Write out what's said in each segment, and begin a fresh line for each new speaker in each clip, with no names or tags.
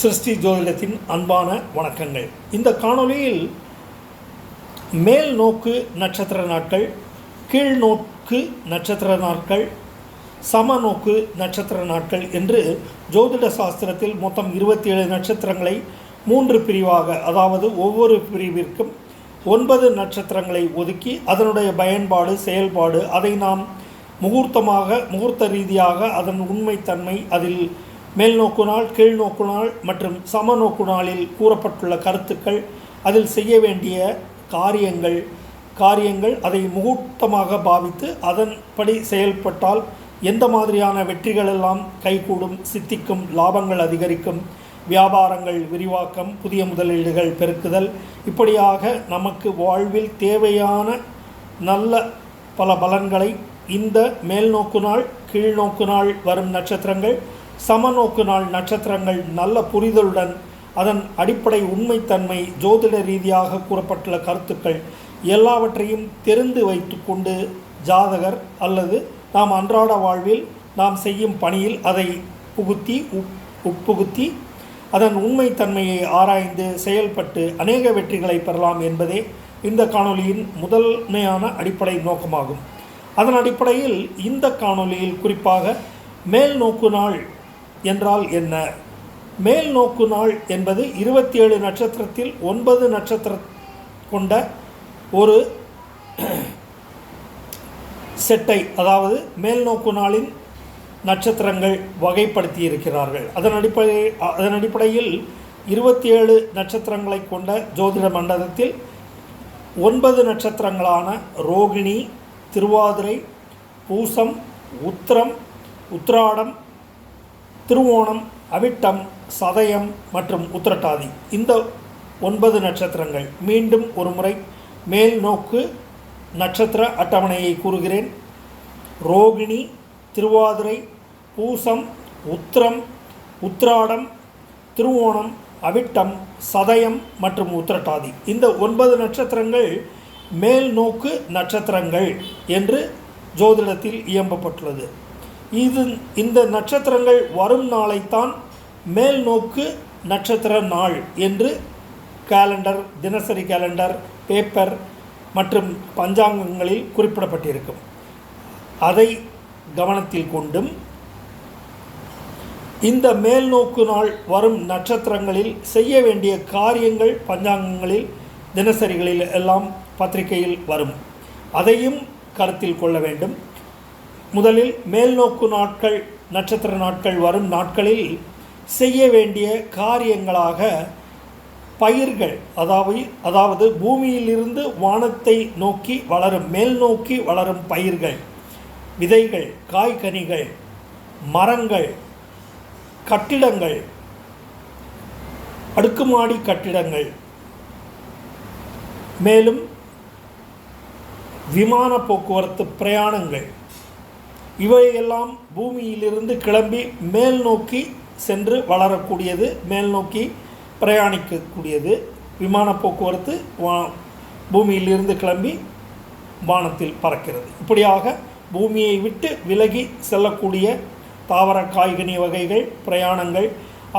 சிருஷ்டி ஜோதிடத்தின் அன்பான வணக்கங்கள். இந்த காணொளியில் மேல் நோக்கு நட்சத்திர நாட்கள் கீழ் நோக்கு நட்சத்திர நாட்கள் சமநோக்கு நட்சத்திர நாட்கள் என்று ஜோதிட சாஸ்திரத்தில் மொத்தம் இருபத்தி ஏழு நட்சத்திரங்களை மூன்று பிரிவாக அதாவது ஒவ்வொரு பிரிவிற்கும் ஒன்பது நட்சத்திரங்களை ஒதுக்கி அதனுடைய பயன்பாடு செயல்பாடு அதை நாம் முகூர்த்தமாக முகூர்த்த ரீதியாக அதன் உண்மைத்தன்மை அதில் மேல்நோக்கு நாள் கீழ்நோக்கு நாள் மற்றும் சமநோக்கு நாளில் கூறப்பட்டுள்ள கருத்துக்கள். அதில் செய்ய வேண்டிய காரியங்கள் காரியங்கள் அதை முகூர்த்தமாக பாவித்து அதன்படி செயல்பட்டால் எந்த மாதிரியான வெற்றிகளெல்லாம் கைகூடும் சித்திக்கும் லாபங்கள் அதிகரிக்கும் வியாபாரங்கள் விரிவாக்கம் புதிய முதலீடுகள் பெருக்குதல். இப்படியாக நமக்கு வாழ்வில் தேவையான நல்ல பல பலன்களை இந்த மேல்நோக்கு நாள் கீழ்நோக்கு நாள் வரும் நட்சத்திரங்கள் சமநோக்கு நாள் நட்சத்திரங்கள் நல்ல புரிதலுடன் அதன் அடிப்படை உண்மைத்தன்மை ஜோதிட ரீதியாக கூறப்பட்டுள்ள கருத்துக்கள் எல்லாவற்றையும் தெரிந்து வைத்துக்கொண்டு ஜாதகர் அல்லது நாம் அன்றாட வாழ்வில் நாம் செய்யும் பணியில் அதை புகுத்தி உப் உட்புகுத்தி அதன் உண்மைத்தன்மையை ஆராய்ந்து செயல்பட்டு அநேக வெற்றிகளை பெறலாம் என்பதே இந்த காணொளியின் முதன்மையான அடிப்படை நோக்கமாகும். அதன் அடிப்படையில் இந்த காணொளியில் குறிப்பாக மேல் நோக்கு நாள் என்றால் என்ன? மேல் நோக்கு நாள் என்பது இருபத்தி ஏழு நட்சத்திரத்தில் ஒன்பது நட்சத்திர கொண்ட ஒரு செட்டை அதாவது மேல் நோக்கு நாளின் நட்சத்திரங்கள் வகைப்படுத்தி இருக்கிறார்கள் அதன் அடிப்படை அதன் அடிப்படையில் இருபத்தி ஏழு நட்சத்திரங்களை கொண்ட ஜோதிட மண்டலத்தில் ஒன்பது நட்சத்திரங்களான ரோகிணி திருவாதிரை பூசம் உத்திரம் உத்ராடம் திருவோணம் அவிட்டம் சதயம் மற்றும் உத்திரட்டாதி. இந்த ஒன்பது நட்சத்திரங்கள் மீண்டும் ஒரு முறை மேல் நோக்கு நட்சத்திர அட்டவணையை கூறுகிறேன். ரோகிணி திருவாதிரை பூசம் உத்திரம் உத்திராடம் திருவோணம் அவிட்டம் சதயம் மற்றும் உத்திரட்டாதி. இந்த ஒன்பது நட்சத்திரங்கள் மேல் நோக்கு நட்சத்திரங்கள் என்று ஜோதிடத்தில் இயம்பப்பட்டுள்ளது. இது இந்த நட்சத்திரங்கள் வரும் நாளைத்தான் மேல் நோக்கு நட்சத்திர நாள் என்று கேலண்டர் தினசரி கேலண்டர் பேப்பர் மற்றும் பஞ்சாங்கங்களில் குறிப்பிடப்பட்டிருக்கும். அதை கவனத்தில் கொண்டும் இந்த மேல்நோக்கு நாள் வரும் நட்சத்திரங்களில் செய்ய வேண்டிய காரியங்கள் பஞ்சாங்கங்களில் தினசரிகளில் எல்லாம் பத்திரிகையில் வரும். அதையும் கருத்தில் கொள்ள வேண்டும். முதலில் மேல்நோக்கு நாட்கள் நட்சத்திர நாட்கள் வரும் நாட்களில் செய்ய வேண்டிய காரியங்களாக பயிர்கள் அதாவது அதாவது பூமியிலிருந்து வானத்தை நோக்கி வளரும் மேல் நோக்கி வளரும் பயிர்கள் விதைகள் காய்கனிகள் மரங்கள் கட்டிடங்கள் அடுக்குமாடி கட்டிடங்கள் மேலும் விமான போக்குவரத்து பிரயாணங்கள் இவையெல்லாம் பூமியிலிருந்து கிளம்பி மேல் நோக்கி சென்று வளரக்கூடியது மேல் நோக்கி பிரயாணிக்கக்கூடியது. விமான போக்குவரத்து வா பூமியிலிருந்து கிளம்பி வானத்தில் பறக்கிறது. இப்படியாக பூமியை விட்டு விலகி செல்லக்கூடிய தாவர காய்கனி வகைகள் பிரயாணங்கள்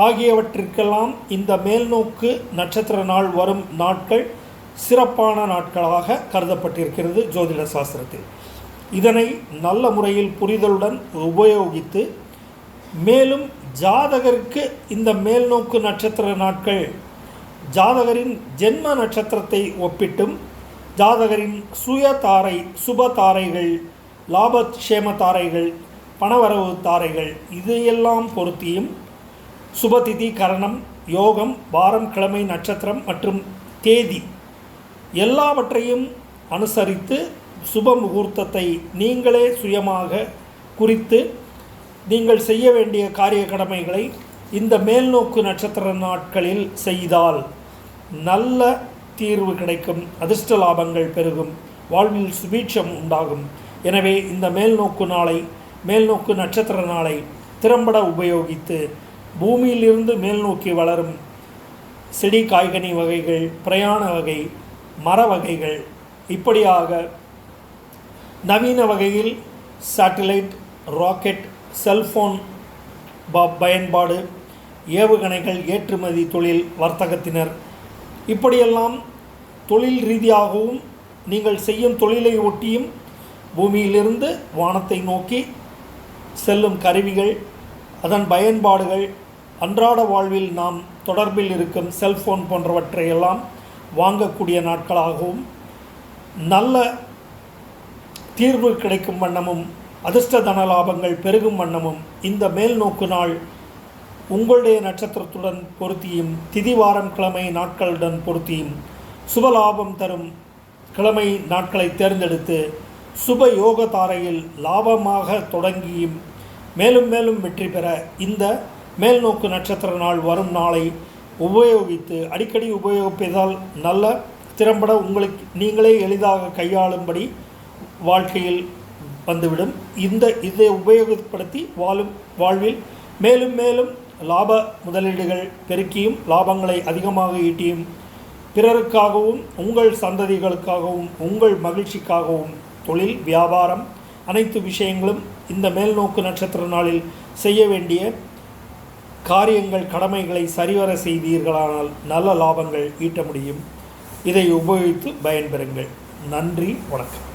ஆகியவற்றிற்கெல்லாம் இந்த மேல்நோக்கு நட்சத்திர நாள் வரும் நாட்கள் சிறப்பான நாட்களாக கருதப்பட்டிருக்கிறது ஜோதிட சாஸ்திரத்தில். இதனை நல்ல முறையில் புரிதலுடன் உபயோகித்து மேலும் ஜாதகருக்கு இந்த மேல்நோக்கு நட்சத்திர நாட்கள் ஜாதகரின் ஜென்ம நட்சத்திரத்தை ஒப்பிட்டும் ஜாதகரின் சுய தாரை சுப தாரைகள் லாபக்ஷேம தாரைகள் பணவரவு தாரைகள் இதையெல்லாம் பொருத்தியும் சுபதிதி கரணம் யோகம் வாரம் கிழமை நட்சத்திரம் மற்றும் தேதி எல்லாவற்றையும் அனுசரித்து சுப முகூர்த்தத்தை நீங்களே சுயமாக குறித்து நீங்கள் செய்ய வேண்டிய காரிய கடமைகளை இந்த மேல்நோக்கு நட்சத்திர நாட்களில் செய்தால் நல்ல தீர்வு கிடைக்கும் அதிர்ஷ்ட லாபங்கள் பெருகும் வாழ்வில் சுபீட்சம் உண்டாகும். எனவே இந்த மேல்நோக்கு நாளை மேல்நோக்கு நட்சத்திர நாளை திறம்பட உபயோகித்து பூமியிலிருந்து மேல்நோக்கி வளரும் செடி காய்கனி வகைகள் பிரயாண வகை மர வகைகள் இப்படியாக நவீன வகையில் சேட்டலைட் ராக்கெட் செல்ஃபோன் ப பயன்பாடு ஏவுகணைகள் ஏற்றுமதி தொழில் வர்த்தகத்தினர். இப்படியெல்லாம் தொழில் ரீதியாகவும் நீங்கள் செய்யும் தொழிலை ஒட்டியும் பூமியிலிருந்து வானத்தை நோக்கி செல்லும் கருவிகள் அதன் பயன்பாடுகள் அன்றாட வாழ்வில் நாம் தொடர்பில் இருக்கும் செல்ஃபோன் போன்றவற்றையெல்லாம் வாங்கக்கூடிய நாட்களாகவும் நல்ல தீர்வு கிடைக்கும் வண்ணமும் அதிர்ஷ்ட தன லாபங்கள் பெருகும் வண்ணமும் இந்த மேல் நோக்கு நாள் உங்களுடைய நட்சத்திரத்துடன் பொருத்தியும் திதி வாரம் கிழமை நாட்களுடன் பொருத்தியும். சுபலாபம் தரும் கிழமை நாட்களை தேர்ந்தெடுத்து சுப யோக தாரையில் லாபமாக தொடங்கியும் மேலும் மேலும் வெற்றி பெற இந்த மேல்நோக்கு நட்சத்திர நாள் வரும் நாளை உபயோகித்து அடிக்கடி உபயோகிப்பதால் நல்ல திறம்பட உங்களுக்கு நீங்களே எளிதாக கையாளும்படி வாழ்க்கையில் வந்துவிடும். இந்த இதை உபயோகப்படுத்தி வாழும் வாழ்வில் மேலும் மேலும் லாப முதலீடுகள் பெருக்கியும் லாபங்களை அதிகமாக ஈட்டியும் பிறருக்காகவும் உங்கள் சந்ததிகளுக்காகவும் உங்கள் மகிழ்ச்சிக்காகவும் தொழில் வியாபாரம் அனைத்து விஷயங்களும் இந்த மேல்நோக்கு நட்சத்திர நாளில் செய்ய வேண்டிய காரியங்கள் கடமைகளை சரிவர செய்தீர்களானால் நல்ல லாபங்கள் ஈட்ட முடியும். இதை உபயோகித்து பயன்பெறுங்கள். நன்றி வணக்கம்.